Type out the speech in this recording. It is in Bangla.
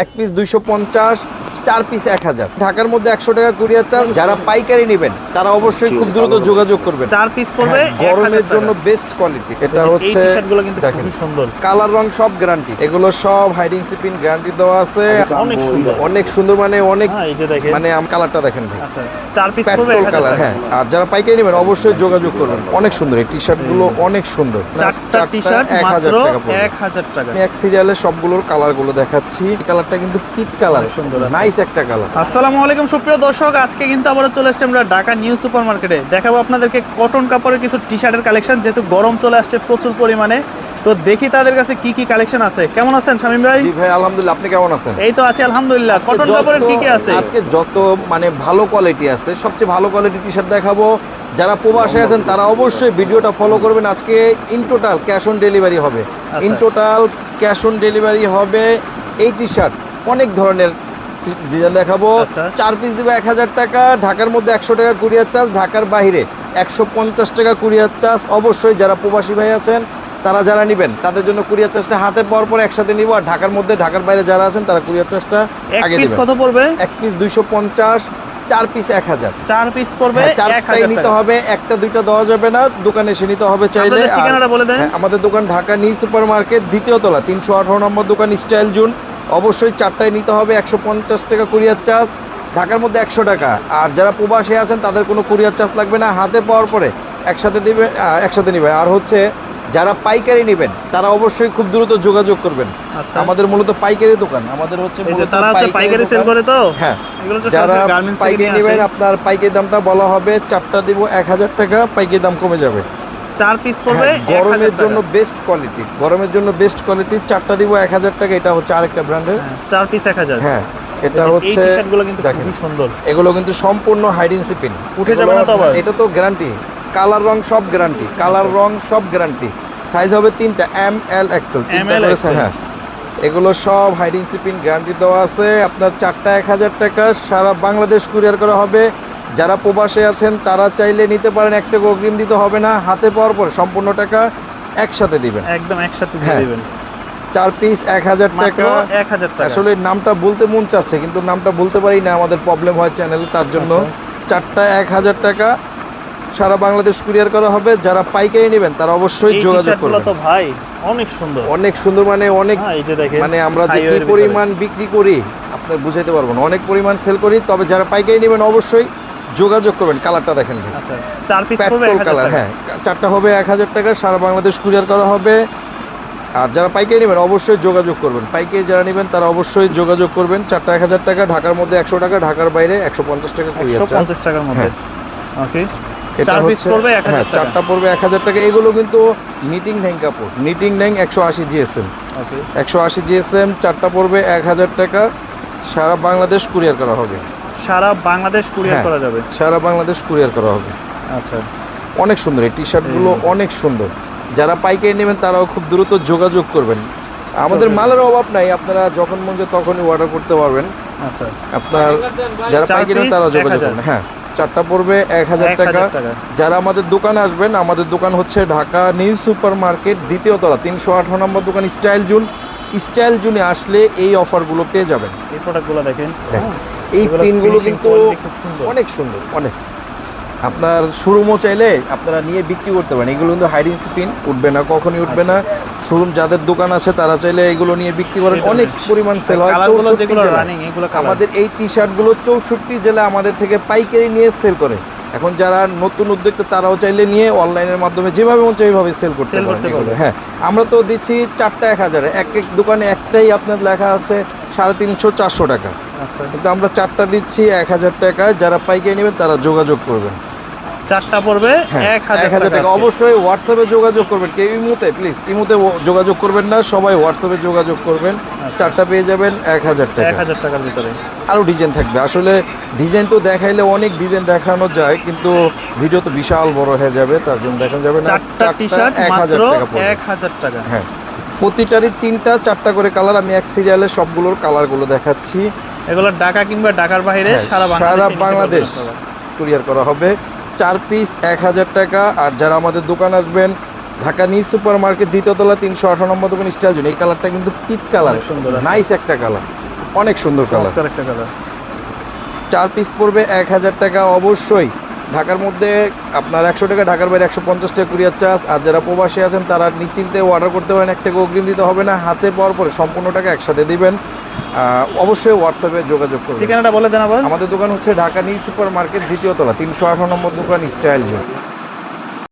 এক পিস দুইশো পঞ্চাশ চার পিস এক হাজার। ঢাকার মধ্যে একশো টাকা কুরিয়ার চার্জ। যারা পাইকারি নেবেন তারা অবশ্যই খুব দ্রুত যোগাযোগ করবেন। চার পিস পড়বে হ্যাঁ, গরমের জন্য বেস্ট কোয়ালিটি এটা হচ্ছে দেখেন সুন্দর। কালার রং সব গ্যারান্টি এগুলো সব হাইডিং সিপিন গ্যারান্টি দেওয়া আছে। অনেক সুন্দর। অনেক সুন্দর মানে অনেক হ্যাঁ মানে কালারটা দেখেন ভাই। আচ্ছা চার পিস পড়বে পেট্রোল কালার হ্যাঁ। আর যারা পাইকারি নেবেন অবশ্যই যোগাযোগ করবেন। অনেক সুন্দর এই টি শার্টগুলো অনেক সুন্দর। চারটা টি শার্ট এক হাজার টাকা পড়বে। এক হাজার টাকা। এক সিরিয়ালের সবগুলোর কালারগুলো দেখাচ্ছি। কালারটা কিন্তু পিত কালার সুন্দর আছে। নাইস একটা কালার আসসালামু আলাইকুম সুপ্রিয় দর্শক আজকে কিন্তু আবারও চলে এসেছি আমরা ঢাকা নিউ সুপার মার্কেটে দেখাবো আপনাদেরকে কটন কাপড়ের কিছু টি শার্টের কালেকশন যেহেতু গরম চলে আসছে প্রচুর পরিমাণে। তো দেখি তাদের কাছে কি কি কালেকশন আছে। কেমন আছেন শামিম ভাই? জি ভাই আলহামদুলিল্লাহ আপনি কেমন আছেন? এই তো আছি আলহামদুলিল্লাহ। কটন কাপড়ের কি কি আছে? আজকে যত মানে ভালো কোয়ালিটি আছে সবচেয়ে ভালো কোয়ালিটি টি শার্ট দেখাবো। যারা প্রবাসে আছেন তারা অবশ্যই ভিডিওটা ফলো করবেন। আজকে in total cash on delivery হবে। In total cash on delivery হবে এই টি শার্ট অনেক ধরনের ডিজাইন দেখাবো। আচ্ছা। চার পিস দিবে এক হাজার টাকা। ঢাকার মধ্যে একশো টাকা কুরিয়ার চার্জ ঢাকার বাইরে একশো পঞ্চাশ টাকা কুরিয়ার চার্জ। অবশ্যই যারা প্রবাসী ভাই আছেন তারা যারা নেবেন তাদের জন্য কুরিয়ার চার্জটা হাতে পাওয়ার পর একসাথে নিব। আর ঢাকার মধ্যে ঢাকার বাইরে যারা আছেন তারা কুরিয়ার চার্জটা এক আগে পিস দিবেন। কত পড়বে? এক পিস দুইশো পঞ্চাশ চার পিস এক হাজার। চার পিস পড়বে হ্যাঁ, চারটাই নিতে হবে একটা দুইটা দেওয়া যাবে না। দোকানে এসে নিতে হবে চাইলে। হ্যাঁ, আমাদের দোকান ঢাকা নিউ সুপার মার্কেট দ্বিতীয় তলা তিনশো আঠারো নম্বর দোকান স্টাইল জুন। অবশ্যই চারটায় নিতে হবে একশো পঞ্চাশ টাকা কুরিয়ার চার্জ ঢাকার মধ্যে একশো টাকা। আর যারা প্রবাসে আছেন তাদের কোনো কুরিয়ার চার্জ লাগবে না হাতে পাওয়ার পরে একসাথে দিবে একসাথে নেবেন আর হচ্ছে যারা পাইকারি নেবেন তারা অবশ্যই খুব দ্রুত যোগাযোগ করবেন। আচ্ছা। আমাদের মূলত পাইকারি দোকান আমাদের হচ্ছে পাইকারি সেল করে তো? হ্যাঁ। যারা পাইকারি নেবেন আপনার পাইকারি দামটা বলা হবে চারটা দিব এক হাজার টাকা পাইকারি দাম কমে যাবে। চার পিস পড়বে হ্যাঁ, হাজার গরমের জন্য বেস্ট কোয়ালিটি গরমের জন্য বেস্ট কোয়ালিটি চারটা দিব এক হাজার টাকা এটা হচ্ছে আরেকটা ব্র্যান্ডের চার পিস এক হাজার। হ্যাঁ এটা হচ্ছে কিন্তু খুবই সুন্দর। এগুলো কিন্তু সম্পূর্ণ হাইডিং সিপিন উঠে যাবে না তো আবার? এটা তো গ্যারান্টি কালার রং সব গ্যারান্টি কালার রং সব গ্যারান্টি সাইজ হবে তিনটা এম এল এক্সেল হ্যাঁ। এগুলো সব হাইডিং সিপিন গ্যারান্টি দেওয়া আছে আপনার চারটা এক হাজার টাকা সারা বাংলাদেশ কুরিয়ার করা হবে। যারা প্রবাসে আছেন তারা চাইলে নিতে পারেন। একটা অগ্রিম দিতে হবে না। হাতে পাওয়ার পর সম্পূর্ণ টাকা একসাথে দিবেন। একদম একসাথে দিয়ে হ্যাঁ, দিবেন। চার পিস এক হাজার টাকা। এক হাজার টাকা। আসলে নামটা বলতে মন চাচ্ছে কিন্তু নামটা বলতে পারি না। আমাদের প্রবলেম হয় চ্যানেলে তার জন্য আচ্ছা। চারটা এক হাজার টাকা সারা বাংলাদেশ কুরিয়ার করা হবে। যারা পাইকারি নেবেন তারা অবশ্যই যোগাযোগ করবেন। তো ভাই অনেক সুন্দর। অনেক সুন্দর মানে অনেক হ্যাঁ, মানে আমরা যে কি পরিমাণ বিক্রি করি আপনার বুঝাইতে পারব না। অনেক পরিমাণ সেল করি তবে যারা পাইকারি নেবেন অবশ্যই যোগাযোগ করবেন কালারটা দেখেন ভাই। আচ্ছা চার পিস পেট্রোল কালার হ্যাঁ চারটা হবে এক হাজার টাকা সারা বাংলাদেশ কুরিয়ার করা হবে। আর যারা পাইকারি নেবেন অবশ্যই যোগাযোগ করবেন। পাইকারি যারা নেবেন তারা অবশ্যই যোগাযোগ করবেন। চারটা এক হাজার টাকা ঢাকার মধ্যে একশো টাকা ঢাকার বাইরে একশো পঞ্চাশ টাকা কুরিয়ার পঞ্চাশ টাকার মধ্যে। ওকে এটা হচ্ছে হ্যাঁ চারটা পড়বে এক হাজার টাকা। এগুলো কিন্তু নিটিং ঢ্যাং কাপড়। নিটিং ঢ্যাং একশো আশি জিএসএম। একশো আশি জিএসএম চারটা পড়বে এক হাজার টাকা। সারা বাংলাদেশ কুরিয়ার করা হবে। সারা বাংলাদেশ কুরিয়ার হ্যাঁ। করা যাবে? সারা বাংলাদেশ কুরিয়ার করা হবে। আচ্ছা। অনেক সুন্দর এই টি শার্টগুলো অনেক সুন্দর। যারা পাইকারি নেবেন তারাও খুব দ্রুত যোগাযোগ করবেন। আমাদের মালের অভাব নাই আপনারা যখন মন চায় তখনই অর্ডার করতে পারবেন। আচ্ছা। আপনার যারা পাইকারি নেবেন piece, তারা যোগাযোগ করবেন। হ্যাঁ চারটা পড়বে এক হাজার টাকা। যারা আমাদের দোকানে আসবেন আমাদের দোকান হচ্ছে ঢাকা নিউ সুপার মার্কেট দ্বিতীয় তলা তিনশো আঠারো নম্বর দোকান স্টাইল জুন। স্টাইল জুনে আসলে এই অফারগুলো পেয়ে যাবেন। এই প্রোডাক্টগুলো দেখেন, এই পিনগুলো কিন্তু অনেক সুন্দর অনেক। আপনার শোরুমও চাইলে আপনারা নিয়ে বিক্রি করতে পারেন। এগুলো কিন্তু হাইডিং পিন উঠবে না কখনই উঠবে না। শোরুম যাদের দোকান আছে তারা চাইলে এগুলো নিয়ে বিক্রি করেন। অনেক পরিমাণ সেল হয়। চৌষট্টি আমাদের এই টি শার্টগুলো চৌষট্টি জেলা আমাদের থেকে পাইকারি নিয়ে সেল করে। এখন যারা নতুন উদ্যোক্তা তারাও চাইলে নিয়ে অনলাইনের মাধ্যমে যেভাবে মন চাইভাবে সেল করতে পারেন পারবে। হ্যাঁ আমরা তো দিচ্ছি চারটা এক হাজারে। এক এক দোকানে একটাই আপনার লেখা আছে সাড়ে তিনশো চারশো টাকা। আচ্ছা। কিন্তু আমরা চারটা দিচ্ছি এক হাজার টাকায়। যারা পাইকারি নেবেন তারা যোগাযোগ করবেন। চারটা পড়বে হ্যাঁ এক হাজার টাকা অবশ্যই হোয়াটসঅ্যাপে যোগাযোগ করবেন। কেউ ইমুতে প্লিজ ইমুতে যোগাযোগ করবেন না সবাই হোয়াটসঅ্যাপে যোগাযোগ করবেন। আচ্ছা। চারটা পেয়ে যাবেন এক হাজার টাকা। এক হাজার টাকার ভিতরে। আরও ডিজাইন থাকবে। আসলে ডিজাইন তো দেখাইলে অনেক ডিজাইন দেখানো যায় কিন্তু ভিডিও তো বিশাল বড় হয়ে যাবে তার জন্য দেখানো যাবে না। চারটা এক হাজার টাকা পড়বে। এক হাজার টাকা। হ্যাঁ। প্রতিটারই তিনটা চারটা করে কালার আমি এক সিরিয়ালে সবগুলোর কালারগুলো দেখাচ্ছি। এগুলো ঢাকা কিংবা ঢাকার বাইরে হ্যাঁ, সারা সারা বাংলাদেশ কুরিয়ার করা হবে। চার পিস এক হাজার টাকা। আর যারা আমাদের দোকান আসবেন ঢাকা নিউ সুপার মার্কেট দ্বিতীয়তলা তিনশো আঠারো নম্বর দোকান স্টাইল জন্য এই কালারটা কিন্তু পিত কালার। সুন্দর নাইস একটা কালার। অনেক সুন্দর কালার। একটা কালার। চার পিস পড়বে এক হাজার টাকা অবশ্যই। ঢাকার মধ্যে আপনার একশো টাকা ঢাকার বাইরে একশো পঞ্চাশ টাকা কুরিয়ার চার্জ। আর যারা প্রবাসী আছেন তারা নিশ্চিন্তে অর্ডার করতে পারেন। এক টাকা অগ্রিম দিতে হবে না। হাতে পাওয়ার পরে সম্পূর্ণ টাকা একসাথে দিবেন। অবশ্যই হোয়াটসঅ্যাপে যোগাযোগ করবেন। ঠিকানাটা বলে দেন আবার। আমাদের দোকান হচ্ছে ঢাকা নিউ সুপার মার্কেট দ্বিতীয় তলা তিনশো আঠারো নম্বর দোকান স্টাইল জোন।